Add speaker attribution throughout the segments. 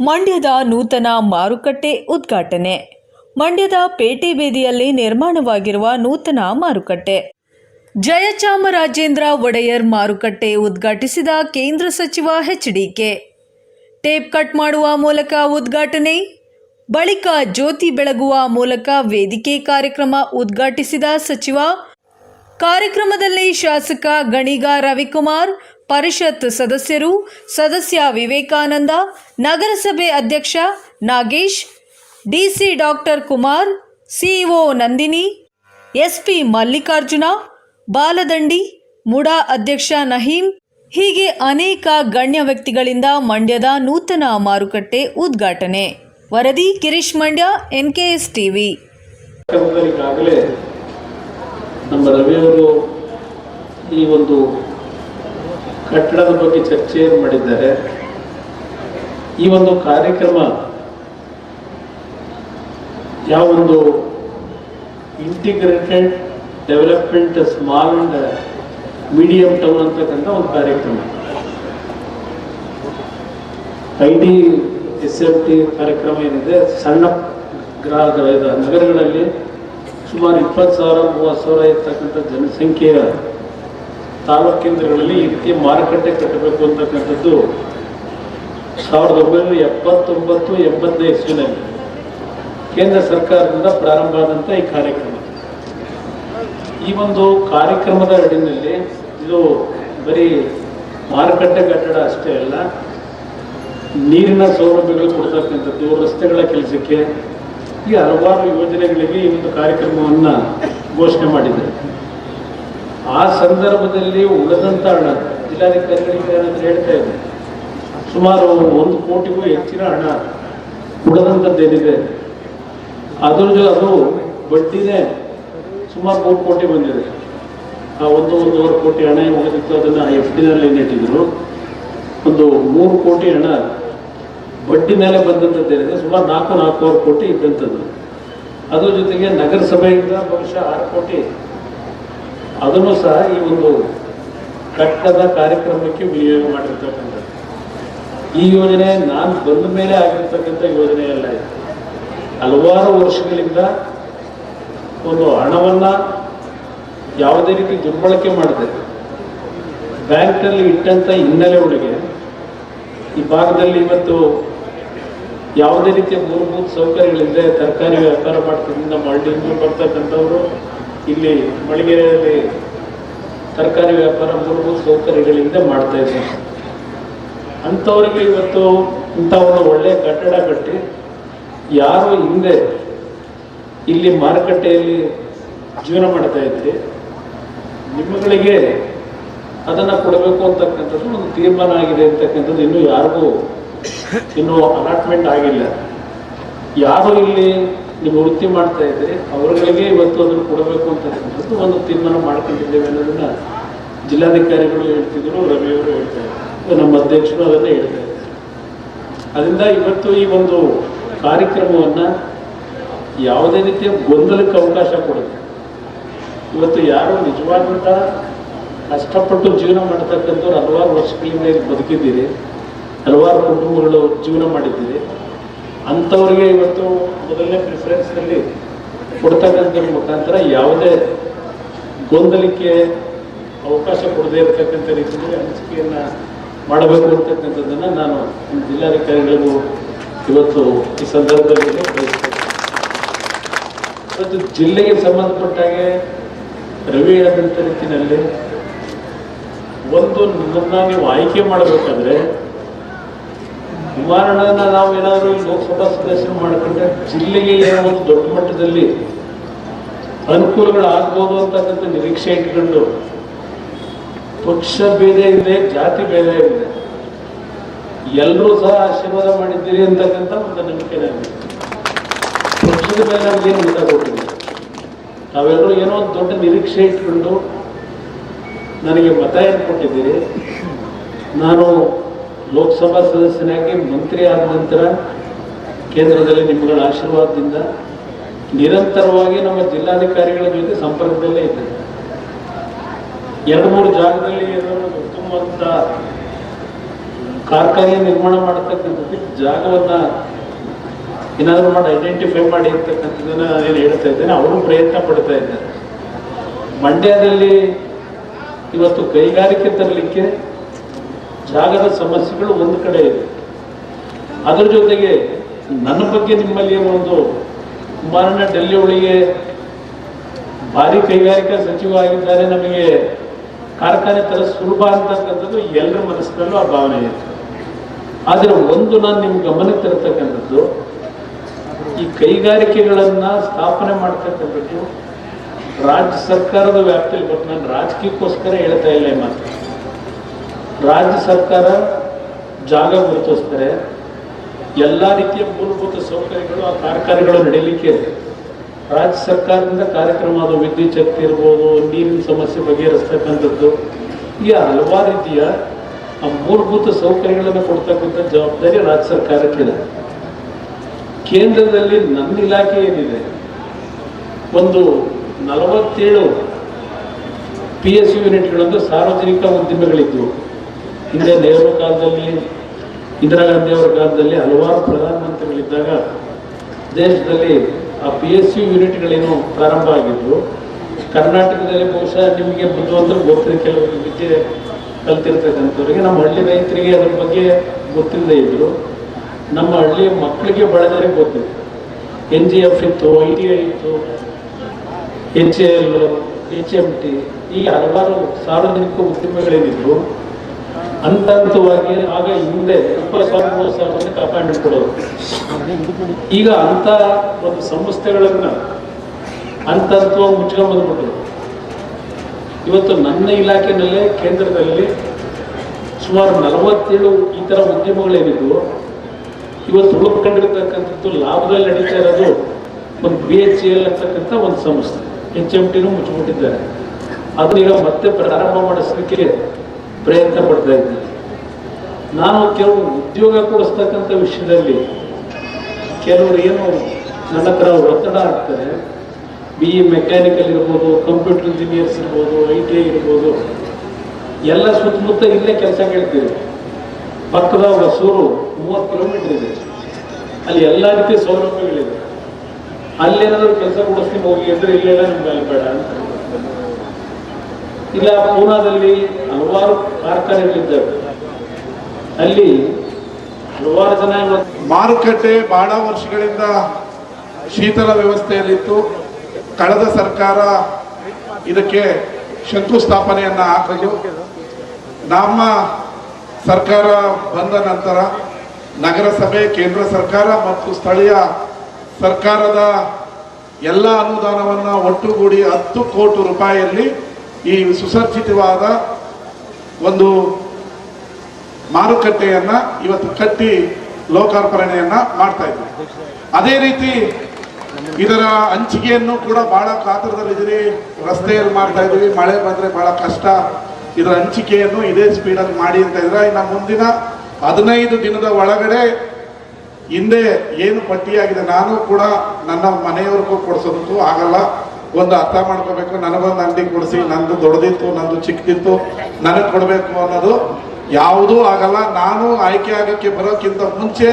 Speaker 1: ಮಂಡ್ಯದ ನೂತನ ಮಾರುಕಟ್ಟೆ ಉದ್ಘಾಟನೆ. ಮಂಡ್ಯದ ಪೇಟೆ ಬೀದಿಯಲ್ಲಿ ನಿರ್ಮಾಣವಾಗಿರುವ ನೂತನ ಮಾರುಕಟ್ಟೆ. ಜಯಚಾಮರಾಜೇಂದ್ರ ಒಡೆಯರ್ ಮಾರುಕಟ್ಟೆ ಉದ್ಘಾಟಿಸಿದ ಕೇಂದ್ರ ಸಚಿವ ಎಚ್ಡಿಕೆ. ಟೇಪ್ ಕಟ್ ಮಾಡುವ ಮೂಲಕ ಉದ್ಘಾಟನೆ. ಬಳಿಕ ಜ್ಯೋತಿ ಬೆಳಗುವ ಮೂಲಕ ವೇದಿಕೆ ಕಾರ್ಯಕ್ರಮ ಉದ್ಘಾಟಿಸಿದ ಸಚಿವ. ಕಾರ್ಯಕ್ರಮದಲ್ಲಿ ಶಾಸಕ ಗಣಿಗ ರವಿಕುಮಾರ್ ಪರಿಷತ್ ಸದಸ್ಯರು ಸದಸ್ಯ ವಿವೇಕಾನಂದ, ನಗರಸಭೆ ಅಧ್ಯಕ್ಷ Nagesh, DC doctor Kumar CEO Nandini SP Mallikarjuna, Baladandi, MUDA ಅಧ್ಯಕ್ಷ ನಹೀಂ. ಹೀಗೆ ಅನೇಕ ಗಣ್ಯ ವ್ಯಕ್ತಿಗಳಿಂದ ಮಂಡ್ಯದ ನೂತನ ಮಾರುಕಟ್ಟೆ ಉದ್ಘಾಟನೆ. ವರದಿ ಕಿರೀಶ್ ಮಂಡ್ಯ ಎನ್ಕೆಎಸ್ ಟಿವಿ
Speaker 2: ನಮ್ಮ ರವಿಯವರು ಈ ಒಂದು ಕಟ್ಟಡದ ಬಗ್ಗೆ ಚರ್ಚೆಯನ್ನು ಮಾಡಿದ್ದಾರೆ. ಈ ಒಂದು ಕಾರ್ಯಕ್ರಮ ಯಾವ ಒಂದು integrated development small and medium town ಅಂತಕ್ಕಂಥ ಒಂದು ಕಾರ್ಯಕ್ರಮ. I D S F T ಕಾರ್ಯಕ್ರಮ ಏನಿದೆ, ಸಣ್ಣ ಗ್ರಾಹಕರ ನಗರಗಳಲ್ಲಿ ಸುಮಾರು ಇಪ್ಪತ್ತು ಸಾವಿರ, ಮೂವತ್ತು ಸಾವಿರ ಇರ್ತಕ್ಕಂಥ ಜನಸಂಖ್ಯೆಯ ತಾಲೂಕು ಕೇಂದ್ರಗಳಲ್ಲಿ ರೀತಿ ಮಾರುಕಟ್ಟೆ ಕಟ್ಟಬೇಕು ಅಂತಕ್ಕಂಥದ್ದು ಸಾವಿರದ ಒಂಬೈನೂರ ಎಪ್ಪತ್ತೊಂಬತ್ತು ಎಂಬತ್ತನೇ ಇಸ್ವಿನಲ್ಲಿ ಕೇಂದ್ರ ಸರ್ಕಾರದಿಂದ ಪ್ರಾರಂಭ ಆದಂಥ ಈ ಕಾರ್ಯಕ್ರಮ. ಈ ಒಂದು ಕಾರ್ಯಕ್ರಮದ ಅಡಿನಲ್ಲಿ ಇದು ಬರೀ ಮಾರುಕಟ್ಟೆ ಕಟ್ಟಡ ಅಷ್ಟೇ ಅಲ್ಲ, ನೀರಿನ ಸೌಲಭ್ಯಗಳು ಕೊಡ್ತಕ್ಕಂಥದ್ದು, ರಸ್ತೆಗಳ ಕೆಲಸಕ್ಕೆ ಈ ಹಲವಾರು ಯೋಜನೆಗಳಿಗೆ ಈ ಒಂದು ಕಾರ್ಯಕ್ರಮವನ್ನು ಘೋಷಣೆ ಮಾಡಿದ್ದಾರೆ. ಆ ಸಂದರ್ಭದಲ್ಲಿ ಉಳಿದಂಥ ಹಣ, ಜಿಲ್ಲಾಧಿಕಾರಿಗಳಿಗೆ ಅಂತ ಹೇಳ್ತಾ ಇದ್ದೆ. ಸುಮಾರು ಒಂದು ಕೋಟಿಗೂ ಹೆಚ್ಚಿನ ಹಣ ಉಳಿದಂಥದ್ದೇನಿದೆ ಅದ್ರ ಜೊತೆ ಅದು ಬಡ್ಡಿನೇ ಸುಮಾರು ಮೂರು ಕೋಟಿ ಬಂದಿದೆ. ಆ ಒಂದು ಒಂದೂವರೆ ಕೋಟಿ ಹಣ ಉಳಿದಿತ್ತು, ಅದನ್ನು ಎಫ್ ಡಿನಲ್ಲಿ ಇಟ್ಟಿದ್ರು ಒಂದು ಮೂರು ಕೋಟಿ ಹಣ ಬಡ್ಡಿ ಮೇಲೆ ಬಂದಂಥದ್ದೇನಿದೆ ಸುಮಾರು ನಾಲ್ಕು ನಾಲ್ಕೂವರೆ ಕೋಟಿ ಇದ್ದಂಥದ್ದು ಅದ್ರ ಜೊತೆಗೆ ನಗರಸಭೆಯಿಂದ ಬಹುಶಃ ಆರು ಕೋಟಿ ಅದನ್ನು ಸಹ ಈ ಒಂದು ಕಟ್ಟದ ಕಾರ್ಯಕ್ರಮಕ್ಕೆ ವಿನಿಯೋಗ ಮಾಡಿರ್ತಕ್ಕಂಥದ್ದು. ಈ ಯೋಜನೆ ನಾನು ಬಂದ ಮೇಲೆ ಆಗಿರ್ತಕ್ಕಂಥ ಯೋಜನೆ ಅಲ್ಲ ಇದು. ಹಲವಾರು ವರ್ಷಗಳಿಂದ ಒಂದು ಹಣವನ್ನು ಯಾವುದೇ ರೀತಿ ದುರ್ಬಳಕೆ ಮಾಡಿದೆ ಬ್ಯಾಂಕ್ನಲ್ಲಿ ಇಟ್ಟಂಥ ಹಿನ್ನೆಲೆ ಒಳಗೆ ಈ ಭಾಗದಲ್ಲಿ ಇವತ್ತು ಯಾವುದೇ ರೀತಿಯ ಮೂಲಭೂತ ಸೌಕರ್ಯಗಳಿಲ್ಲದೆ ತರಕಾರಿ ವ್ಯಾಪಾರ ಮಾಡ್ತಿದ್ದ ನಮ್ಮ ಹಳ್ಳಿಯಿಂದ ಬರ್ತಕ್ಕಂಥವ್ರು ಇಲ್ಲಿ ಮಳಿಗೆರೆಯಲ್ಲಿ ತರಕಾರಿ ವ್ಯಾಪಾರ ಮೂಲಭೂತ ಸೌಕರ್ಯಗಳಿಂದ ಮಾಡ್ತಾ ಇದ್ದಾರೆ ಅಂಥವ್ರಿಗೆ ಇವತ್ತು ಇಂಥ ಒಂದು ಒಳ್ಳೆಯ ಕಟ್ಟಡ ಕಟ್ಟಿ, ಯಾರು ಹಿಂದೆ ಇಲ್ಲಿ ಮಾರುಕಟ್ಟೆಯಲ್ಲಿ ಜೀವನ ಮಾಡ್ತಾ ಇದ್ರಿ ನಿಮ್ಮಗಳಿಗೆ ಅದನ್ನು ಕೊಡಬೇಕು ಅಂತಕ್ಕಂಥದ್ದು ಒಂದು ತೀರ್ಮಾನ ಆಗಿದೆ ಅಂತಕ್ಕಂಥದ್ದು ಇನ್ನೂ ಯಾರಿಗೂ ಇನ್ನೂ ಅಲಾಟ್ಮೆಂಟ್ ಆಗಿಲ್ಲ. ಯಾರು ಇಲ್ಲಿ ನೀವು ವೃತ್ತಿ ಮಾಡ್ತಾ ಇದ್ರೆ ಅವರುಗಳಿಗೆ ಇವತ್ತು ಅದನ್ನು ಕೊಡಬೇಕು ಅಂತ ಒಂದು ತೀರ್ಮಾನ ಮಾಡ್ಕೊಂಡಿದ್ದೇವೆ ಅನ್ನೋದನ್ನ ಜಿಲ್ಲಾಧಿಕಾರಿಗಳು ಹೇಳ್ತಿದ್ರು, ರವಿಯವರು ಹೇಳ್ತಾ ಇದ್ರು ನಮ್ಮ ಅಧ್ಯಕ್ಷರು ಅದನ್ನೇ ಹೇಳ್ತಾ ಇದ್ರು ಅದರಿಂದ ಇವತ್ತು ಈ ಒಂದು ಕಾರ್ಯಕ್ರಮವನ್ನು ಯಾವುದೇ ರೀತಿಯ ಗೊಂದಲಕ್ಕೆ ಅವಕಾಶ ಕೊಡುತ್ತೆ ಇವತ್ತು ಯಾರು ನಿಜವಾದಂಥ ಕಷ್ಟಪಟ್ಟು ಜೀವನ ಮಾಡ್ತಕ್ಕಂಥವ್ರು ಹಲವಾರು ವರ್ಷಗಳಿಂದ ಬದುಕಿದ್ದೀರಿ, ಹಲವಾರು ಕುಟುಂಬಗಳು ಜೀವನ ಮಾಡಿದ್ದೀರಿ ಅಂಥವ್ರಿಗೆ ಇವತ್ತು ಮೊದಲನೇ ಪ್ರಿಫರೆನ್ಸ್ನಲ್ಲಿ ಕೊಡ್ತಕ್ಕಂಥ ಮುಖಾಂತರ ಯಾವುದೇ ಗೊಂದಲಕ್ಕೆ ಅವಕಾಶ ಕೊಡದೇ ಇರತಕ್ಕಂಥ ರೀತಿಯಲ್ಲಿ ಹಂಚಿಕೆಯನ್ನು ಮಾಡಬೇಕು ಅಂತಕ್ಕಂಥದ್ದನ್ನು ನಾನು ಜಿಲ್ಲಾಧಿಕಾರಿಗಳಿಗೂ ಇವತ್ತು ಈ ಸಂದರ್ಭದಲ್ಲಿ ಇವತ್ತು ಜಿಲ್ಲೆಗೆ ಸಂಬಂಧಪಟ್ಟಾಗೆ ರವಿ ಆದಂಥ ರೀತಿಯಲ್ಲಿ ಒಂದು ನನ್ನನ್ನು ನೀವು ಆಯ್ಕೆ ಮಾಡಬೇಕಾದ್ರೆ ಕುಮಾರಣ್ಣನ ನಾವು ಏನಾದರೂ ಲೋಕಸಭಾ ಸದಸ್ಯರು ಮಾಡಿಕೊಂಡ್ರೆ ಜಿಲ್ಲೆಗೆ ಏನೋ ಒಂದು ದೊಡ್ಡ ಮಟ್ಟದಲ್ಲಿ ಅನುಕೂಲಗಳು ಆಗ್ಬೋದು ಅಂತಕ್ಕಂಥ ನಿರೀಕ್ಷೆ ಇಟ್ಕೊಂಡು ಪಕ್ಷ ಭೇದ ಇದೆ, ಜಾತಿ ಭೇದ ಇದೆ. ಎಲ್ಲರೂ ಸಹ ಆಶೀರ್ವಾದ ಮಾಡಿದ್ದೀರಿ ಅಂತಕ್ಕಂಥ ಒಂದು ನಂಬಿಕೆ ನನಗೆ ಪಕ್ಷದ ಮೇಲೆ ನಮಗೇನು ಗೊತ್ತಾಗೋದಿಲ್ಲ ನಾವೆಲ್ಲರೂ ಏನೋ ಒಂದು ದೊಡ್ಡ ನಿರೀಕ್ಷೆ ಇಟ್ಕೊಂಡು ನನಗೆ ಮತ ಏನು ಕೊಟ್ಟಿದ್ದೀರಿ? ನಾನು ಲೋಕಸಭಾ ಸದಸ್ಯನಾಗಿ ಮಂತ್ರಿ ಆದ ನಂತರ ಕೇಂದ್ರದಲ್ಲಿ ನಿಮ್ಮಗಳ ಆಶೀರ್ವಾದದಿಂದ ನಿರಂತರವಾಗಿ ನಮ್ಮ ಜಿಲ್ಲಾಧಿಕಾರಿಗಳ ಜೊತೆ ಸಂಪರ್ಕದಲ್ಲೇ ಇದ್ದೆ ಎರಡು ಮೂರು ಜಾಗದಲ್ಲಿ ಏನೋ ಉತ್ತಮವಾದ ಕಾರ್ಖಾನೆ ನಿರ್ಮಾಣ ಮಾಡತಕ್ಕಂಥದ್ದು, ಜಾಗವನ್ನ ಏನಾದರೂ ಮಾಡಿ ಐಡೆಂಟಿಫೈ ಮಾಡಿ ಅಂತಕ್ಕಂಥದ್ದನ್ನ ಏನು ಹೇಳ್ತಾ ಇದ್ದೇನೆ. ಅವರು ಪ್ರಯತ್ನ ಪಡ್ತಾ ಇದ್ದಾರೆ. ಮಂಡ್ಯದಲ್ಲಿ ಇವತ್ತು ಕೈಗಾರಿಕೆ ತರಲಿಕ್ಕೆ ಜಾಗದ ಸಮಸ್ಯೆಗಳು ಒಂದು ಕಡೆ ಇದೆ. ಅದರ ಜೊತೆಗೆ ನನ್ನ ಬಗ್ಗೆ ನಿಮ್ಮಲ್ಲಿ ಒಂದು ಕುಮಾರಣ್ಣ ಡೆಲ್ಲಿ ಒಳಗೆ ಭಾರಿ ಕೈಗಾರಿಕಾ ಸಚಿವ ಆಗಿದ್ದಾರೆ. ನಮಗೆ ಕಾರ್ಖಾನೆ ತರ ಸುಲಭ ಅಂತಕ್ಕಂಥದ್ದು ಎಲ್ಲರ ಮನಸ್ಸಿನಲ್ಲೂ ಆ ಭಾವನೆ ಇದೆ. ಆದರೆ ಒಂದು ನಾನು ನಿಮ್ಮ ಗಮನಕ್ಕೆ ತರತಕ್ಕಂಥದ್ದು, ಈ ಕೈಗಾರಿಕೆಗಳನ್ನು ಸ್ಥಾಪನೆ ಮಾಡ್ತಕ್ಕಂಥದ್ದು ರಾಜ್ಯ ಸರ್ಕಾರದ ವ್ಯಾಪ್ತಿಯಲ್ಲಿ, ಬಟ್ ನಾನು ರಾಜಕೀಯಕ್ಕೋಸ್ಕರ ಹೇಳ್ತಾ ಇಲ್ಲ ಮಾತ್ರ ಮಾತು. ರಾಜ್ಯ ಸರ್ಕಾರ ಜಾಗ ಗುರುತಿಸ್ತಾರೆ. ಎಲ್ಲ ರೀತಿಯ ಮೂಲಭೂತ ಸೌಕರ್ಯಗಳು ಆ ಕಾರ್ಖಾನೆಗಳು ನಡೀಲಿಕ್ಕೆ ರಾಜ್ಯ ಸರ್ಕಾರದಿಂದ ಕಾರ್ಯಕ್ರಮ ಅದು ವಿದ್ಯುತ್ ಶಕ್ತಿ ಇರ್ಬೋದು, ನೀರಿನ ಸಮಸ್ಯೆ ಬಗೆಹರಿಸ್ತಕ್ಕಂಥದ್ದು, ಈ ಹಲವಾರು ರೀತಿಯ, ಆ ಮೂಲಭೂತ ಸೌಕರ್ಯಗಳನ್ನು ಕೊಡ್ತಕ್ಕಂಥ ಜವಾಬ್ದಾರಿ ರಾಜ್ಯ ಸರ್ಕಾರಕ್ಕಿದೆ ಕೇಂದ್ರದಲ್ಲಿ ನನ್ನ ಇಲಾಖೆ ಏನಿದೆ, ಒಂದು ನಲವತ್ತೇಳು ಪಿ ಎಸ್ ಯೂನಿಟ್ಗಳಂದು ಸಾರ್ವಜನಿಕ ಉದ್ದಿಮೆಗಳಿದ್ವು ಹಿಂದೆ ನೆಹರು ಕಾಲದಲ್ಲಿ, ಇಂದಿರಾ ಗಾಂಧಿ ಅವರ ಕಾಲದಲ್ಲಿ ಹಲವಾರು ಪ್ರಧಾನಮಂತ್ರಿಗಳಿದ್ದಾಗ ದೇಶದಲ್ಲಿ ಆ ಪಿ ಎಸ್ ಯು ಯೂನಿಟ್ಗಳೇನು ಪ್ರಾರಂಭ ಆಗಿದ್ವು. ಕರ್ನಾಟಕದಲ್ಲಿ ಬಹುಶಃ ನಿಮಗೆ ಬುದ್ಧಿವಂತರು ಗೊತ್ತಿದೆ ಕೆಲವರು ವಿದ್ಯೆ ಕಲ್ತಿರ್ತಕ್ಕಂಥವ್ರಿಗೆ, ನಮ್ಮ ಹಳ್ಳಿ ರೈತರಿಗೆ ಅದ್ರ ಬಗ್ಗೆ ಗೊತ್ತಿಲ್ಲದೆ ಇದ್ರು. ನಮ್ಮ ಹಳ್ಳಿಯ ಮಕ್ಕಳಿಗೆ ಬಳದರಿಗೆ ಗೊತ್ತಿತ್ತು. ಎನ್ ಜಿ ಎಫ್ ಇತ್ತು, ಐ ಟಿ ಐ ಇತ್ತು, H L, H M T, ಈ ಹಲವಾರು ಸಾರ್ವಜನಿಕ ಉದ್ಯಮಗಳೇನಿದ್ರು ಹಂತ ಹಂತವಾಗಿ ಆಗ ಹಿಂದೆ ಇಪ್ಪತ್ತು ಸಾವಿರ ಮೂವತ್ತು ಸಾವಿರ ಕೊಡೋರು ಈಗ ಅಂತ ಒಂದು ಸಂಸ್ಥೆಗಳನ್ನ ಹಂತ ಹಂತವಾಗಿ ಮುಚ್ಕೊಂಡ್ಬಂದ್ಬಿಟ್ರು ಇವತ್ತು ನನ್ನ ಇಲಾಖೆನಲ್ಲೇ ಕೇಂದ್ರದಲ್ಲಿ ಸುಮಾರು ನಲವತ್ತೇಳು ಈ ಥರ ಉದ್ಯಮಗಳೇನಿದ್ವು. ಇವತ್ತು ಉಳ್ಕೊಂಡಿರ್ತಕ್ಕಂಥದ್ದು ಲಾಭದಲ್ಲಿ ನಡೀತಾ ಇರೋದು ಒಂದು ಬಿ ಎಚ್ ಎಲ್ ಅಂತಕ್ಕಂಥ ಒಂದು ಸಂಸ್ಥೆ. ಎಚ್ ಎಂ ಟಿನೂ ಮುಚ್ಚಿಬಿಟ್ಟಿದ್ದಾರೆ. ಅದನ್ನೀಗ ಮತ್ತೆ ಪ್ರಾರಂಭ ಮಾಡಿಸಲಿಕ್ಕೆ ಪ್ರಯತ್ನ ಪಡ್ತಾ ಇದ್ದೀನಿ ನಾನು ಕೆಲವು ಉದ್ಯೋಗ ಕೊಡಿಸ್ತಕ್ಕಂಥ ವಿಷಯದಲ್ಲಿ ಕೆಲವರು ಏನು ನನ್ನ ಹತ್ರ ಒತ್ತಡ ಆಗ್ತಾರೆ ಬಿ ಇ ಮೆಕ್ಯಾನಿಕಲ್ ಇರ್ಬೋದು ಕಂಪ್ಯೂಟರ್ ಇಂಜಿನಿಯರ್ಸ್ ಇರ್ಬೋದು ಐ ಟಿ ಐ ಇರ್ಬೋದು. ಎಲ್ಲ ಸುತ್ತಮುತ್ತ ಇಲ್ಲೇ ಕೆಲಸ ಕೇಳ್ತೀವಿ. ಪಕ್ಕದ ಹೊಸೂರು ಮೂವತ್ತು ಕಿಲೋಮೀಟರ್ ಇದೆ. ಅಲ್ಲಿ ಎಲ್ಲ ರೀತಿಯ ಸೌಲಭ್ಯಗಳಿದೆ. ಅಲ್ಲೇನಾದರೂ ಕೆಲಸ ಕೊಡಿಸ್ತೀನಿ ಹೋಗಿ ಅಂದರೆ ಇಲ್ಲೆಲ್ಲ ನಿಮ್ಗೆ ಅಲ್ಲಿ ಬೇಡ ಅಂತ. ಇಲ್ಲ, ಪೂನಾದಲ್ಲಿ ಹಲವಾರು ಕಾರ್ಖಾನೆಗಳಿದ್ದವು. ಅಲ್ಲಿ ಹಲವಾರು ಜನ
Speaker 3: ಮಾರುಕಟ್ಟೆ ಬಹಳ ವರ್ಷಗಳಿಂದ ಶೀತಲ ವ್ಯವಸ್ಥೆಯಲ್ಲಿತ್ತು. ಕಳೆದ ಸರ್ಕಾರ ಇದಕ್ಕೆ ಶಂಕುಸ್ಥಾಪನೆಯನ್ನ ಹಾಕಿದ್ರು ನಮ್ಮ ಸರ್ಕಾರ ಬಂದ ನಂತರ ನಗರಸಭೆ, ಕೇಂದ್ರ ಸರ್ಕಾರ ಮತ್ತು ಸ್ಥಳೀಯ ಸರ್ಕಾರದ ಎಲ್ಲ ಅನುದಾನವನ್ನು ಒಟ್ಟುಗೂಡಿ ಹತ್ತು ಕೋಟಿ ರೂಪಾಯಿಯಲ್ಲಿ ಈ ಸುಸಜ್ಜಿತವಾದ ಒಂದು ಮಾರುಕಟ್ಟೆಯನ್ನ ಇವತ್ತು ಕಟ್ಟಿ ಲೋಕಾರ್ಪಣೆಯನ್ನ ಮಾಡ್ತಾ ಇದ್ದೀವಿ ಅದೇ ರೀತಿ ಇದರ ಹಂಚಿಕೆಯನ್ನು ಕೂಡ ಬಹಳ ಕಾತರದಲ್ಲಿದ್ದೀರಿ. ರಸ್ತೆಯಲ್ಲಿ ಮಾಡ್ತಾ ಇದೀವಿ ಮಳೆ ಬಂದ್ರೆ ಬಹಳ ಕಷ್ಟ. ಇದರ ಹಂಚಿಕೆಯನ್ನು ಇದೇ ಸ್ಪೀಡಲ್ಲಿ ಮಾಡಿ ಅಂತ ಇದ್ರೆ ಇನ್ನು ಮುಂದಿನ ಹದಿನೈದು ದಿನದ ಒಳಗಡೆ ಹಿಂದೆ ಏನು ಪಟ್ಟಿಯಾಗಿದೆ ನಾನು ಕೂಡ ನನ್ನ ಮನೆಯವ್ರಿಗೂ ಕೊಡಿಸೋದಕ್ಕೂ ಆಗಲ್ಲ. ಒಂದು ಅರ್ಥ ಮಾಡ್ಕೋಬೇಕು ನನಗೊಂದು ಅಂಗಡಿ ಕೊಡಿಸಿ ನಂದು ದೊಡ್ಡದಿತ್ತು ನಂದು ಚಿಕ್ಕದಿತ್ತು ನನಗೆ ಕೊಡಬೇಕು ಅನ್ನೋದು ಯಾವುದೂ ಆಗಲ್ಲ. ನಾನು ಆಯ್ಕೆ ಆಗೋಕ್ಕೆ ಬರೋಕ್ಕಿಂತ ಮುಂಚೆ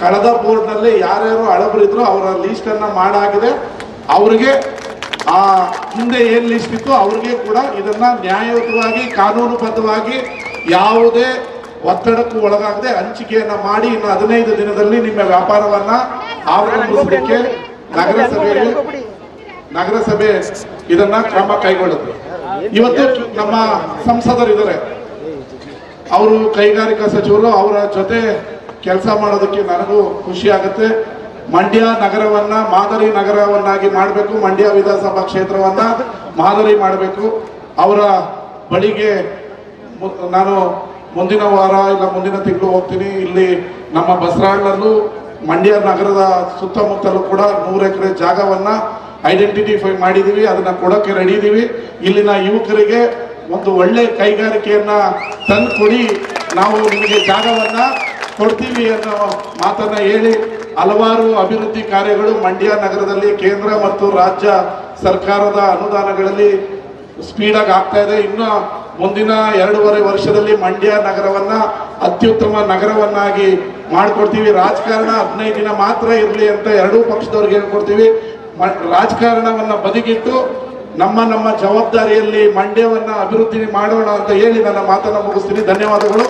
Speaker 3: ಕಳೆದ ಬೋರ್ಡ್ನಲ್ಲಿ ಯಾರ್ಯಾರು ಹಳಬರಿದ್ರು ಅವರ ಲೀಸ್ಟನ್ನು ಮಾಡಾಗಿದೆ. ಅವ್ರಿಗೆ ಆ ಹಿಂದೆ ಏನು ಲಿಸ್ಟ್ ಇತ್ತು ಅವ್ರಿಗೆ ಕೂಡ ಇದನ್ನು ನ್ಯಾಯಯುತವಾಗಿ ಕಾನೂನುಬದ್ಧವಾಗಿ ಯಾವುದೇ ಒತ್ತಡಕ್ಕೂ ಒಳಗಾಗದೆ ಹಂಚಿಕೆಯನ್ನು ಮಾಡಿ ಇನ್ನು ಹದಿನೈದು ದಿನದಲ್ಲಿ ನಿಮ್ಮ ವ್ಯಾಪಾರವನ್ನು ಆರಂಭಿಸಲಿಕ್ಕೆ ನಗರಸಭೆಯಲ್ಲಿ ನಗರಸಭೆ ಇದನ್ನ ಕ್ರಮ ಕೈಗೊಳ್ಳುತ್ತೆ ಇವತ್ತು ನಮ್ಮ ಸಂಸದರು ಸಂಸದರಿದ್ದಾರೆ ಅವರು ಕೈಗಾರಿಕಾ ಸಚಿವರು, ಅವರ ಜೊತೆ ಕೆಲಸ ಮಾಡೋದಕ್ಕೆ ನನಗೂ ಖುಷಿ ಆಗುತ್ತೆ. ಮಂಡ್ಯ ನಗರವನ್ನ ಮಾದರಿ ನಗರವನ್ನಾಗಿ ಮಾಡಬೇಕು. ಮಂಡ್ಯ ವಿಧಾನಸಭಾ ಕ್ಷೇತ್ರವನ್ನ ಮಾದರಿ ಮಾಡಬೇಕು. ಅವರ ಬಳಿಗೆ ನಾನು ಮುಂದಿನ ವಾರ ಇಲ್ಲ ಮುಂದಿನ ತಿಂಗಳು ಹೋಗ್ತೀನಿ. ಇಲ್ಲಿ ನಮ್ಮ ಬಸರಾಳಲ್ಲೂ ಮಂಡ್ಯ ನಗರದ ಸುತ್ತಮುತ್ತಲೂ ಕೂಡ ನೂರು ಎಕರೆ ಜಾಗವನ್ನ ಐಡೆಂಟಿಫೈ ಮಾಡಿದೀವಿ, ಅದನ್ನ ಕೊಡೋಕೆ ರೆಡಿ ಇದೀವಿ ಇಲ್ಲಿನ ಯುವಕರಿಗೆ ಒಂದು ಒಳ್ಳೆ ಕೈಗಾರಿಕೆಯನ್ನ ತಂದು ಕೊಡಿ ನಾವು ನಿಮಗೆ ಜಾಗವನ್ನ ಕೊಡ್ತೀವಿ ಅನ್ನೋ ಮಾತನ್ನ ಹೇಳಿ ಹಲವಾರು ಅಭಿವೃದ್ಧಿ ಕಾರ್ಯಗಳು ಮಂಡ್ಯ ನಗರದಲ್ಲಿ ಕೇಂದ್ರ ಮತ್ತು ರಾಜ್ಯ ಸರ್ಕಾರದ ಅನುದಾನಗಳಲ್ಲಿ ಸ್ಪೀಡಾಗಿ ಆಗ್ತಾ ಇದೆ. ಇನ್ನು ಮುಂದಿನ ಎರಡೂವರೆ ವರ್ಷದಲ್ಲಿ ಮಂಡ್ಯ ನಗರವನ್ನ ಅತ್ಯುತ್ತಮ ನಗರವನ್ನಾಗಿ ಮಾಡ್ಕೊಡ್ತೀವಿ. ರಾಜಕಾರಣ ಹದಿನೈದು ದಿನ ಮಾತ್ರ ಇರಲಿ ಅಂತ ಎರಡೂ ಪಕ್ಷದವ್ರಿಗೆ ಹೇಳ್ಕೊಡ್ತೀವಿ. ರಾಜಕಾರಣವನ್ನ ಬದಿಗಿಟ್ಟು ನಮ್ಮ ನಮ್ಮ ಜವಾಬ್ದಾರಿಯಲ್ಲಿ ಮಂಡ್ಯವನ್ನ ಅಭಿವೃದ್ಧಿ ಮಾಡೋಣ ಅಂತ ಹೇಳಿ ನನ್ನ ಮಾತನ್ನು ಮುಗಿಸ್ತೀನಿ. ಧನ್ಯವಾದಗಳು.